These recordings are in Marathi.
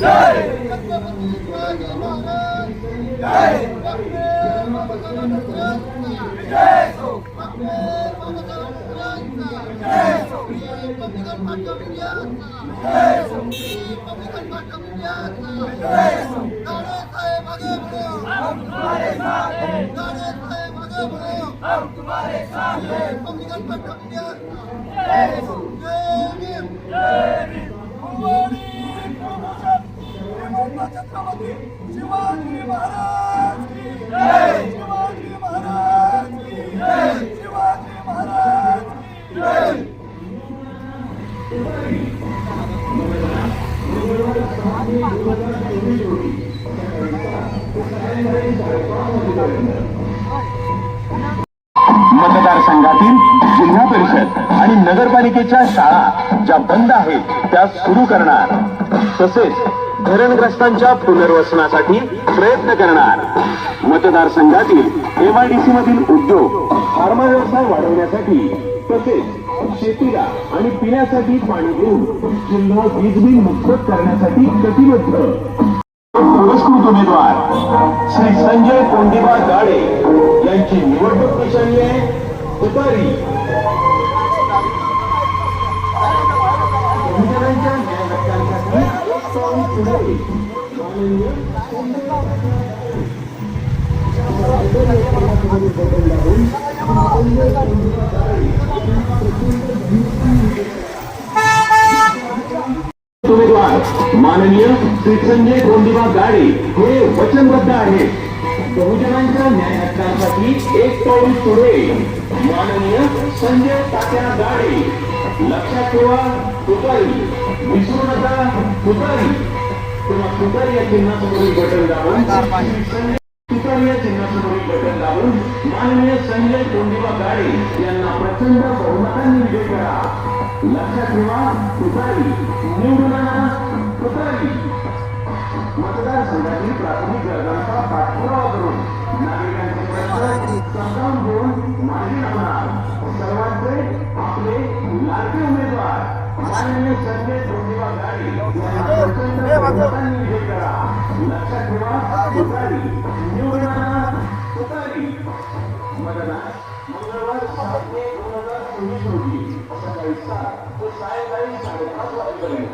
जय छत्रपती भीम छत्रपती शिवाजी महाराज की शिवाजी महाराज की शिवाजी महाराज मतदारसंघातील जिल्हा परिषद आणि नगरपालिकेच्या शाळा ज्या बंद आहेत त्या सुरू करणार. तसेच धरणग्रस्तांच्या पुनर्वसनासाठी प्रयत्न करणार. मतदारसंघातील एमआयडीसी मधील उद्योग फार्मा व्यवसाय वाढवण्यासाठी तसेच शेतीला आणि पिण्यासाठी पाणी देऊन जिल्हा वीज बिल मुक्त करण्यासाठी कटिबद्ध. पुरस्कृत उमेदवार श्री संजय कोंडिबा गाडे यांची निवडणूक निशाणी आहे. तुतारी माननीय श्री संजय गोंदिबा गाडे हे वचनबद्ध आहेत बहुजनांच्या न्याय हक्कांसाठी एक पाऊल पुढे माननीय संजय तात्या गाडे. लक्षात ठेवा तुतारी विसरू नका तुतारी तेव्हा तुतारी या चिन्हासमोरील बटन दाबून तुतारी या चिन्हासमोरील बटन दाबून माननीय संजय गोंदिबा गाडे यांना प्रचंड बहुमतांनी विजय करा. लक्षात ठेवा तुतारी निवडून तुतारी मतदारसंघातील प्राथमिक गरजांचा पाठपुरावा करून नागरिकांचे प्रश्न समजावून घेऊन मार्गी लावणार सर्वांचे आपले लाडके उमेदवार माननीय संजय मंगळवार सात मे दोन हजार चोवीस रोजी सकाळी सात ते सायंकाळी साडेपाच वाजेपर्यंत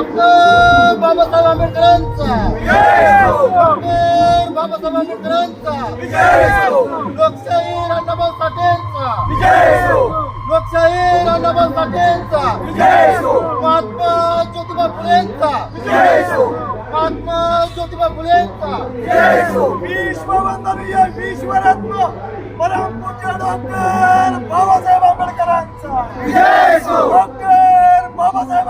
सातारा बाबासाहेब आंबेडकरांचा. बाबासाहेब आंबेडकरांचा. लोकशाही अण्णाभाऊ साठेंचा. लोकशाही अण्णाभाऊ साठेंचा. महात्मा ज्योतिबा फुलेंचा. महात्मा ज्योतिबा फुलेंचा. विश्ववंदनीय विश्वरत्न परमपूज्य डॉक्टर बाबासाहेब आंबेडकरांचा. डॉक्टर बाबासाहेब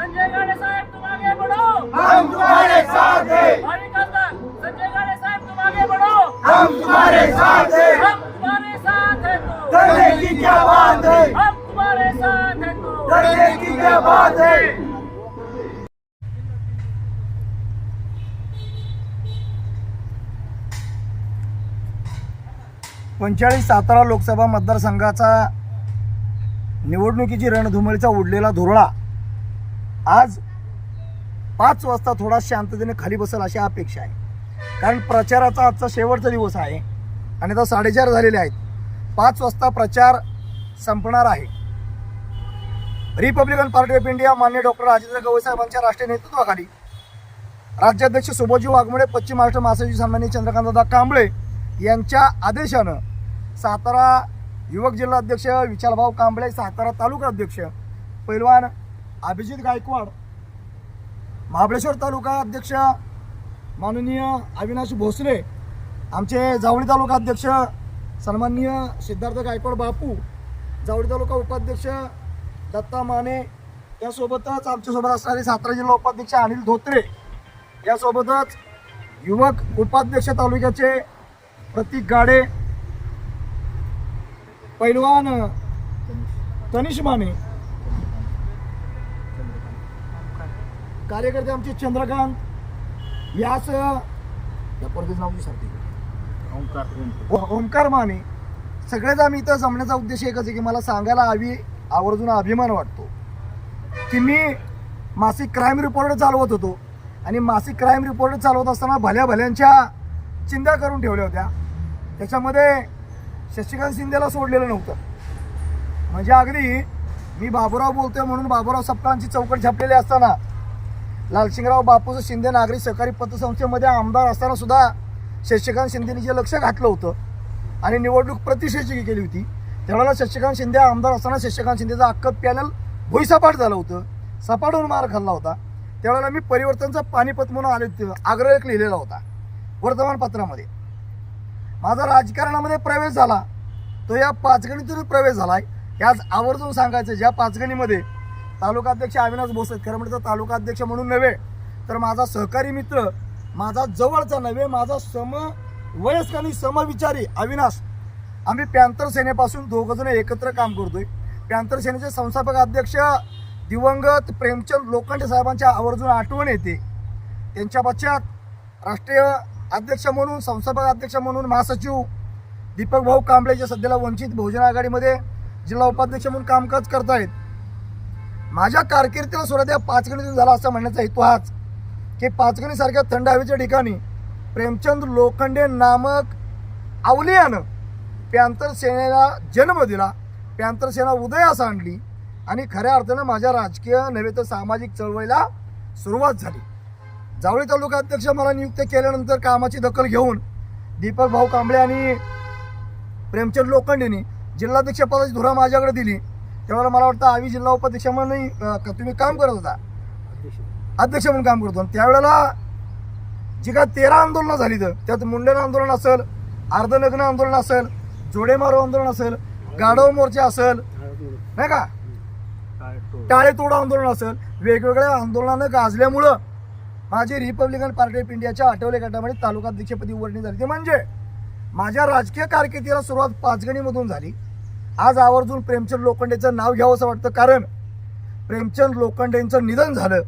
संजय गाडे साहेब तुम आगे बढ़ो हम तुम्हारे साथ हैं. भारी खासदार संजय गाडे साहेब तुम आगे बढ़ो हम तुम्हारे साथ हैं. हम तुम्हारे साथ हैं तो. डरने की क्या बात है? हम तुम्हारे साथ हैं तो. डरने की क्या बात है? पंचेचाळीस सातारा लोकसभा मतदारसंघाचा निवडणुकीची रणधुमळीचा उडलेला धुरळा. आज पाच वाजता थोडा शांततेने खाली बसेल अशी अपेक्षा आहे. कारण प्रचाराचा आजचा शेवटचा दिवस आहे आणि आता साडेचार झालेले आहेत. पाच वाजता प्रचार संपणार आहे. रिपब्लिकन पार्टी ऑफ इंडिया मान्य डॉक्टर राजेंद्र गवई साहेबांच्या राष्ट्रीय नेतृत्वाखाली राज्याध्यक्ष सुभोजी वाघमोडे पश्चिम महाराष्ट्र महासचिव सन्मान्य चंद्रकांतदा कांबळे यांच्या आदेशानं सातारा युवक जिल्हा अध्यक्ष विशालभाऊ कांबळे सातारा तालुका अध्यक्ष पैलवान अभिजित गायकवाड महाबळेश्वर तालुका अध्यक्ष माननीय अविनाश भोसले आमचे जावळी तालुका अध्यक्ष सन्माननीय सिद्धार्थ गायकवाड बापू जावळी तालुका उपाध्यक्ष दत्ता माने यासोबतच आमच्यासोबत असणारे सातारा जिल्हा उपाध्यक्ष अनिल धोत्रे यासोबतच युवक उपाध्यक्ष तालुक्याचे प्रतीक गाडे पैलवान तनिष माने कार्यकर्ते आमचे चंद्रकांत व्यास या पोरगीचं नाव विसरते. ओ- ओंकार माने. सगळेच आम्ही इथं जमण्याचा उद्देश एकच आहे की मला सांगायला हवी आवर्जून अभिमान वाटतो. की मी मासिक क्राईम रिपोर्ट चालवत होतो आणि मासिक क्राईम रिपोर्ट चालवत असताना भल्या भल्यांच्या चिंता करून ठेवल्या होत्या. त्याच्यामध्ये शशिकांत शिंदेला सोडलेलं नव्हतं. म्हणजे अगदी मी बाबूराव बोलतोय म्हणून बाबूराव सप्ताहांची चौकट छापलेली असताना लालसिंगराव बापूचं शिंदे नागरी सहकारी पतसंस्थेमध्ये आमदार असताना सुद्धा शशिकांत शिंदेनी जे लक्ष घातलं होतं आणि निवडणूक प्रतिष्ठेची केली होती त्यावेळेला शशिकांत शिंदे आमदार असताना शशिकांत शिंदेचं अख्खं पॅनल भुईसपाट झालं होतं. सपाटून मार खाल्ला होता. त्यावेळेला मी परिवर्तनचा पानिपत म्हणून आले आग्रह एक लिहिलेला होता वर्तमानपत्रामध्ये. माझा राजकारणामध्ये प्रवेश झाला. तो या पाचगणीतून प्रवेश झाला आहे याच आवर्जून सांगायचं ज्या पाचगणीमध्ये तालुकाध्यक्ष अविनाश भोसले खरं म्हणजे तर तालुकाध्यक्ष म्हणून नव्हे तर माझा सहकारी मित्र माझा जवळचा नव्हे माझा सम वयस्क आणि समविचारी अविनाश आम्ही पॅन्थर सेनेपासून दोघंजण एकत्र काम करतोय. पॅन्थर सेनेचे संस्थापक अध्यक्ष दिवंगत प्रेमचंद लोखंडे साहेबांच्या आवर्जून आठवण येते. त्यांच्या पश्चात राष्ट्रीय अध्यक्ष म्हणून संस्थापक अध्यक्ष म्हणून महासचिव दीपक भाऊ कांबळे जे सध्याला वंचित बहुजन आघाडीमध्ये जिल्हा उपाध्यक्ष म्हणून कामकाज करतायत. माझ्या कारकिर्दीला सुरुवात या पाचगणीतून झाला असं म्हणण्याचा हेतू हाच की पाचगणीसारख्या थंड हवेच्या ठिकाणी प्रेमचंद लोखंडे नामक अवलियानं पॅन्थर सेनेला जन्म दिला पॅन्थर सेना उदयास आणली आणि खऱ्या अर्थानं माझ्या राजकीय नव्हे तर सामाजिक चळवळीला सुरुवात झाली. जावळी तालुका अध्यक्ष मला नियुक्त केल्यानंतर कामाची दखल घेऊन दीपक भाऊ कांबळे आणि प्रेमचंद लोखंडेनी जिल्हाध्यक्ष पदाची धुरा माझ्याकडे दिली. त्यावेळेला मला वाटतं आवी जिल्हा उपाध्यक्ष म्हणून तुम्ही काम करत होता. अध्यक्ष म्हणून काम करतो आणि त्यावेळेला जी काय तेरा आंदोलनं झाली तर त्यात मुंडन आंदोलन असेल अर्धनग्न आंदोलन असेल जोडेमारो आंदोलन असेल गाढव मोर्चा असेल नाही का? टाळे तोड आंदोलन असेल वेगवेगळ्या आंदोलनानं गाजल्यामुळं माझी रिपब्लिकन पार्टी ऑफ इंडियाच्या आठवले गटामध्ये तालुकाध्यक्षपदी वर्णी झाली. ती म्हणजे माझ्या राजकीय कारकिर्दीला सुरुवात पाचगणीमधून झाली. आज आवर्जून प्रेमचंद लोखंडेचं नाव घ्यावं असं वाटतं. कारण प्रेमचंद लोखंडेंचं निधन झालं.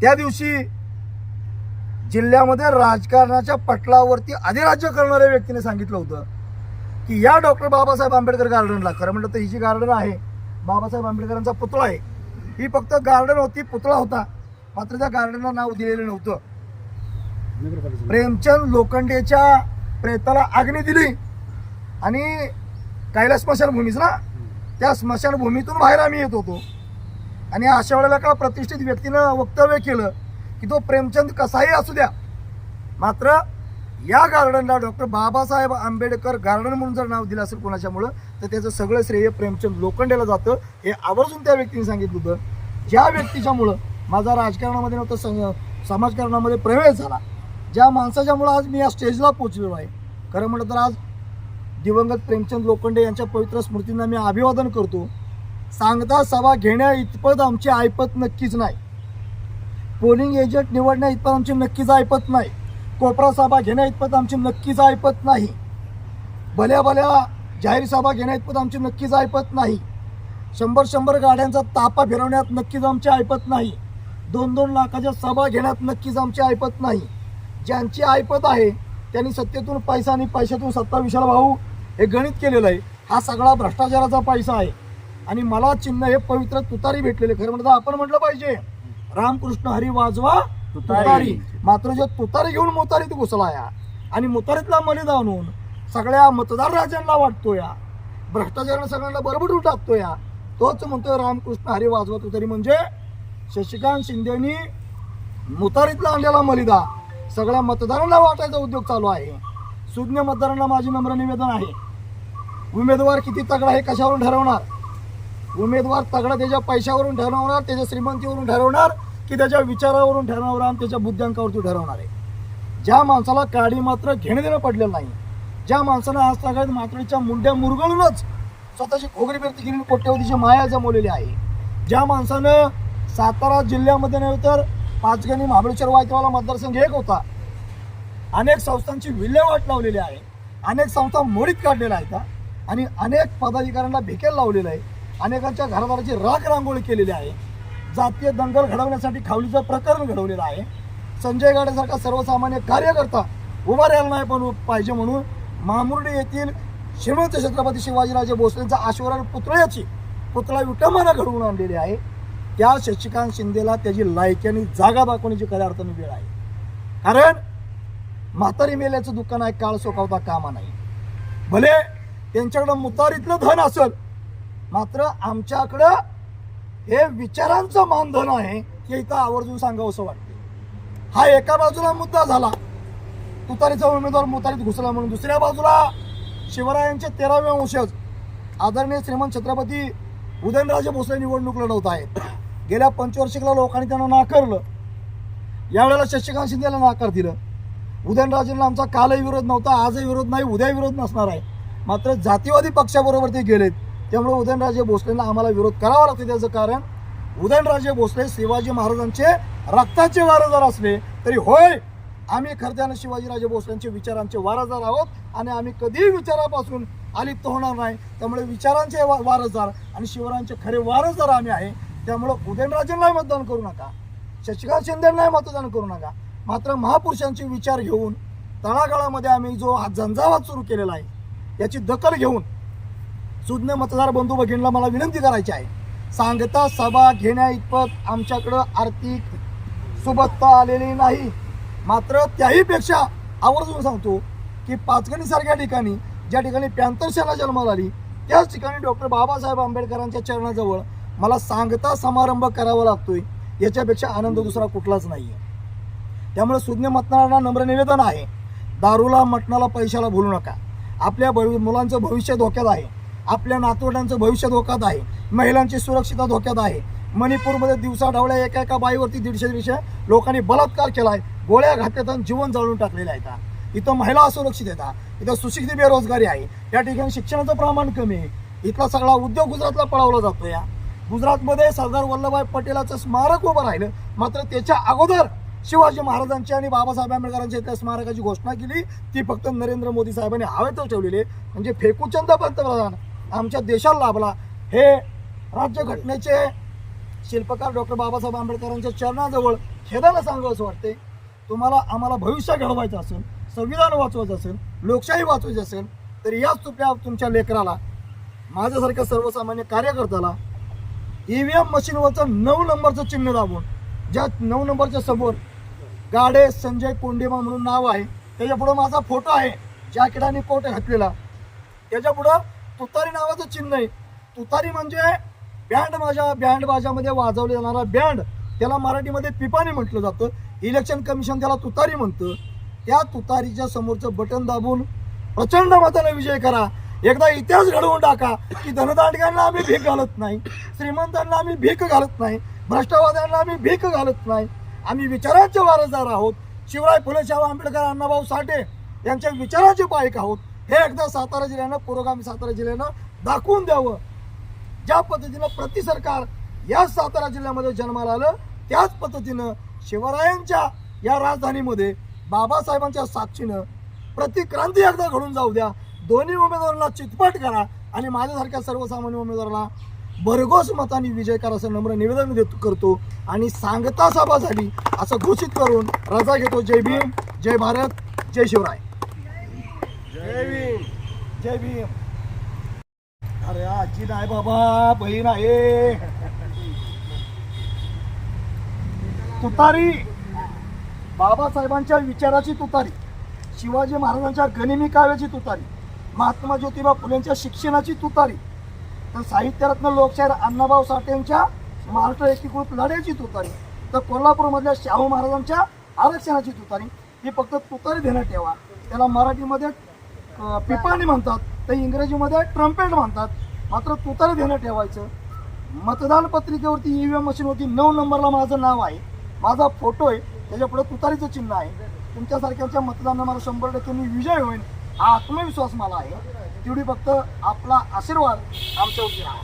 त्या दिवशी जिल्ह्यामध्ये राजकारणाच्या पटलावरती अधिराज्य करणाऱ्या व्यक्तीने सांगितलं होतं की या डॉक्टर बाबासाहेब आंबेडकर गार्डनला खरं म्हटलं तर ही जी गार्डन आहे बाबासाहेब आंबेडकरांचा पुतळा आहे. ही फक्त गार्डन होती पुतळा होता. मात्र त्या गार्डनला नाव दिलेलं नव्हतं. प्रेमचंद लोखंडेच्या प्रेताला आग्नी दिली. आणि कैलास स्मशानभूमीच ना? त्या स्मशानभूमीतून बाहेर आम्ही येत होतो. आणि अशा वेळेला का प्रतिष्ठित व्यक्तीनं वक्तव्य केलं की तो प्रेमचंद कसाही असू द्या. मात्र या गार्डनला डॉक्टर बाबासाहेब आंबेडकर गार्डन म्हणून जर नाव दिलं असेल कोणाच्यामुळं तर त्याचं सगळं श्रेय प्रेमचंद लोखंडेला जातं. हे आवर्जून त्या व्यक्तीने सांगितलं होतं. ज्या व्यक्तीच्यामुळं माझा राजकारणामध्ये नव्हतं सं- समाजकारणामध्ये प्रवेश झाला. ज्या माणसाच्यामुळं आज मी या स्टेजला पोचलेलो आहे खरं म्हटलं तर आज दिवंगत प्रेमचंद लोखंडे यांच्या पवित्र स्मृतींना मी अभिवादन करतो. सांगता सभा घेण्या इतपत आमची ऐपत नक्कीच नाही. पोलिंग एजंट निवडण्या इतपत आमची नक्कीच ऐपत नाही. कोपरा सभा घेण्या इतपत आमची नक्कीच ऐपत नाही. भल्या भल्या जाहीर सभा घेण्या इतपत आमची नक्कीच ऐपत नाही. शंभर शंभर गाड्यांचा तापा फिरवण्यात नक्कीच आमची ऐपत नाही. दोन दोन लाखाच्या सभा घेण्यात नक्कीच आमची ऐपत नाही. ज्यांची ऐपत आहे त्यांनी सत्तेतून पैसा आणि पैशातून सत्ता विशाल भाऊ हे गणित केलेलं आहे. हा सगळा भ्रष्टाचाराचा पैसा आहे. आणि मला चिन्ह हे पवित्र तुतारी भेटलेले खरं म्हणतं आपण म्हटलं पाहिजे. रामकृष्ण हरी वाजवा तुतारी. मात्र जो तुतारी घेऊन मोतारीत घुसला या. आणि मुतारीतला मलिदा आणून सगळ्या मतदार राजांना वाटतो या. भ्रष्टाचारानं सगळ्यांना बरबडून टाकतो या. तोच म्हणतोय रामकृष्ण हरी वाजवत तुतारी म्हणजे शशिकांत शिंदेनी मुतारीतला आणलेला मलिदा. सगळ्या मतदारांना वाटायचा उद्योग चालू आहे. सुज्ञ मतदारांना माझी नम्र निवेदन आहे. उमेदवार किती तगडा हे कशावरून ठरवणार? उमेदवार तगडा त्याच्या पैशावरून ठरवणार त्याच्या श्रीमंतीवरून ठरवणार की त्याच्या विचारावरून ठरवणार आणि त्याच्या बुद्ध्यांकावरती ठरवणार आहे? ज्या माणसाला काडी मात्र घेणं देणं पडलेलं नाही ज्या माणसानं आज सगळ्यात मात्रेच्या मुंड्या मुरगळूनच स्वतःची खोगरी व्यक्त केलेली कोट्यवधीची माया जमवलेली आहे ज्या माणसानं सातारा जिल्ह्यामध्ये नव्हे तर पाचगणी महाबळेश्वर वायतवाला मतदारसंघ एक होता. अनेक संस्थांची विल्हेवाट लावलेली आहे. अनेक संस्था मोडीत काढलेल्या आहेत. आणि अनेक पदाधिकाऱ्यांना भिकेल लावलेलं आहे. अनेकांच्या घरादाराची राख रांगोळी केलेली आहे. जातीय दंगल घडवण्यासाठी खावलीचं प्रकरण घडवलेलं आहे. संजय गाडेसारखा सर्वसामान्य कार्यकर्ता उभा राहिला नाही पण पाहिजे म्हणून मामुर्डी येथील श्रीमंत छत्रपती शिवाजीराजे भोसलेंचा आश्वरण पुतळ्याची पुतळा विटंबना घडवून आणलेली आहे. त्या शशिकांत शिंदेला त्याची लायकी आणि जागा दाखवण्याची खऱ्या अर्थाने वेळ आहे. कारण म्हातारी मेल्याचं दुकान आहे काळ सोकावता कामा नाही. भले त्यांच्याकडं मुतारीतलं धन असेल मात्र आमच्याकडं हे विचारांचं मानधन आहे हे इथं आवर्जून सांगावं असं वाटतं. हा एका बाजूला मुद्दा झाला. तुतारीचा उमेदवार मुतारीत घुसला म्हणून दुसऱ्या बाजूला शिवरायांचे तेरावे वंशज आदरणीय श्रीमंत छत्रपती उदयनराजे भोसले निवडणूक लढवत आहेत. गेल्या पंचवर्षिकला लोकांनी त्यांना नाकारलं. यावेळेला शशिकांत शिंदेला नाकार दिलं. उदयनराजेंना आमचा कालही विरोध नव्हता आजही विरोध नाही उद्या विरोध नसणार आहे. मात्र जातीवादी पक्षाबरोबर ते गेलेत. त्यामुळे उदयनराजे भोसलेंना आम्हाला विरोध करावा लागतो त्याचं कारण उदयनराजे भोसले शिवाजी महाराजांचे रक्ताचे वारदार असले तरी होय आम्ही खरत्यानं शिवाजीराजे भोसलेंचे विचारांचे वारसदार आहोत आणि आम्ही कधीही विचारापासून अलिप्त होणार नाही. त्यामुळे विचारांचे वा- वारसदार आणि शिवरायांचे खरे वारसदार आम्ही आहे. त्यामुळं उदयनराजेंनाही मतदान करू नका. शशिकांत शिंदेंनाही मतदान करू नका. मात्र महापुरुषांचे विचार घेऊन तळागाळामध्ये आम्ही जो हा झंझावात सुरू केलेला आहे याची दखल घेऊन सुज्ञ मतदार बंधू भगिनीला मला विनंती करायची आहे. सांगता सभा घेण्या इतपत आमच्याकडं आर्थिक सुबत्ता आलेली नाही. मात्र त्याहीपेक्षा आवर्जून सांगतो की पाचगणीसारख्या ठिकाणी ज्या ठिकाणी पॅन्थरशाला जन्माला आली त्याच ठिकाणी डॉक्टर बाबासाहेब आंबेडकरांच्या चरणाजवळ मला सांगता समारंभ करावा लागतोय. याच्यापेक्षा आनंद दुसरा कुठलाच नाही आहे त्यामुळे सुज्ञ मतदारांना नम्र निवेदन आहे. दारूला मटणाला पैशाला भुलू नका. आपल्या भवि मुलांचं भविष्य धोक्यात आहे. आपल्या नातवंडांचं भविष्य धोक्यात आहे. महिलांची सुरक्षितता धोक्यात आहे. मणिपूरमध्ये दिवसा ढवळ्या एका एका बाईवरती दीडशे दीडशे लोकांनी बलात्कार केला आहे गोळ्या घातल्यात आणि जीवन जाळून टाकलेलं आहे आता. इथं महिला असुरक्षित येतात इथं सुशिक्षित बेरोजगारी आहे. या ठिकाणी शिक्षणाचं प्रमाण कमी आहे. इथला सगळा उद्योग गुजरातला पळवला जातो या गुजरातमध्ये सरदार वल्लभभाई पटेलाचं स्मारक उभं राहिलं. मात्र त्याच्या अगोदर शिवाजी महाराजांची आणि बाबासाहेब आंबेडकरांच्या त्या स्मारकाची घोषणा केली. ती फक्त नरेंद्र मोदी साहेबांनी हवेतच ठेवलेली म्हणजे फेकूचंद पंतप्रधान आमच्या देशाला लाभला. हे राज्यघटनेचे शिल्पकार डॉक्टर बाबासाहेब आंबेडकरांच्या चरणाजवळ खेदाला सांगावं असं वाटते तुम्हाला आम्हाला भविष्य घडवायचं असेल संविधान वाचवायचं असेल लोकशाही वाचवायची असेल तर याच तुपल्या तुमच्या लेकराला माझ्यासारख्या सर्वसामान्य कार्यकर्त्याला ईव्हीएम मशीनवरचं नऊ नंबरचं चिन्ह दाबून ज्या नऊ नंबरच्या समोर गाडे संजय कोंडेमा म्हणून नाव आहे. त्याच्या पुढं माझा फोटो आहे जॅकेट आणि कोट घातलेला. त्याच्या पुढं तुतारी नावाचं चिन्ह आहे. तुतारी म्हणजे बँड माझ्या बँड बाजामध्ये वाजवले जाणारा बँड त्याला मराठीमध्ये पिपाणी म्हटलं जातं. इलेक्शन कमिशन त्याला तुतारी म्हणतं. त्या तुतारीच्या समोरचं बटन दाबून प्रचंड मताने विजय करा. एकदा इतिहास घडवून टाका की धनदांडग्यांना आम्ही भीक घालत नाही श्रीमंतांना आम्ही भीक घालत नाही भ्रष्टवाद्यांना आम्ही भीक घालत नाही. आम्ही विचारांचे वारसदार आहोत. शिवराय फुलेशाह आंबेडकर अण्णाभाऊ साठे यांच्या विचारांचे पायक आहोत. हे एकदा सातारा जिल्ह्यानं पुरोगामी सातारा जिल्ह्यानं दाखवून द्यावं. ज्या पद्धतीनं प्रति सरकार याच सातारा जिल्ह्यामध्ये जन्माला आलं त्याच पद्धतीनं शिवरायांच्या या राजधानीमध्ये बाबासाहेबांच्या साक्षीनं प्रतिक्रांती एकदा घडून जाऊ द्या. दोन्ही उमेदवारांना चितपट करा आणि माझ्यासारख्या सर्वसामान्य उमेदवारांना भरघोस मताने विजय करा असं नम्र निवेदन देतो करतो आणि सांगता सभा झाली असं घोषित करून रजा घेतो. जय भीम जय भारत जय शिवराय. जय भीम जय भीम. अरे आजी नाही बाबा बहीण आहे. तुतारी. बाबासाहेबांच्या विचाराची तुतारी. शिवाजी महाराजांच्या गनिमी काव्याची तुतारी. महात्मा ज्योतिबा फुलेंच्या शिक्षणाची तुतारी. तर साहित्यरत्न लोकशाहीर अण्णाभाऊ साठेंच्या महाराष्ट्र एकीकृत लढ्याची तुतारी. तर कोल्हापूरमधल्या शाहू महाराजांच्या आरक्षणाची तुतारी. ही फक्त तुतारी देण्यात ठेवा त्याला मराठीमध्ये पिपाणी म्हणतात. तर इंग्रजीमध्ये ट्रम्पेट म्हणतात. मात्र तुतारी देणं ठेवायचं. मतदान पत्रिकेवरती ई व्ही एम मशीन मशीनवरती नऊ नंबरला माझं नाव आहे. माझा फोटो आहे. त्याच्यापुढे तुतारीचं चिन्ह आहे. तुमच्यासारख्यांच्या मतदानानं मला शंभर टक्के मी विजय होईल हा आत्मविश्वास मला आहे. तेवढी फक्त आपला आशीर्वाद आमच्यावरती राहा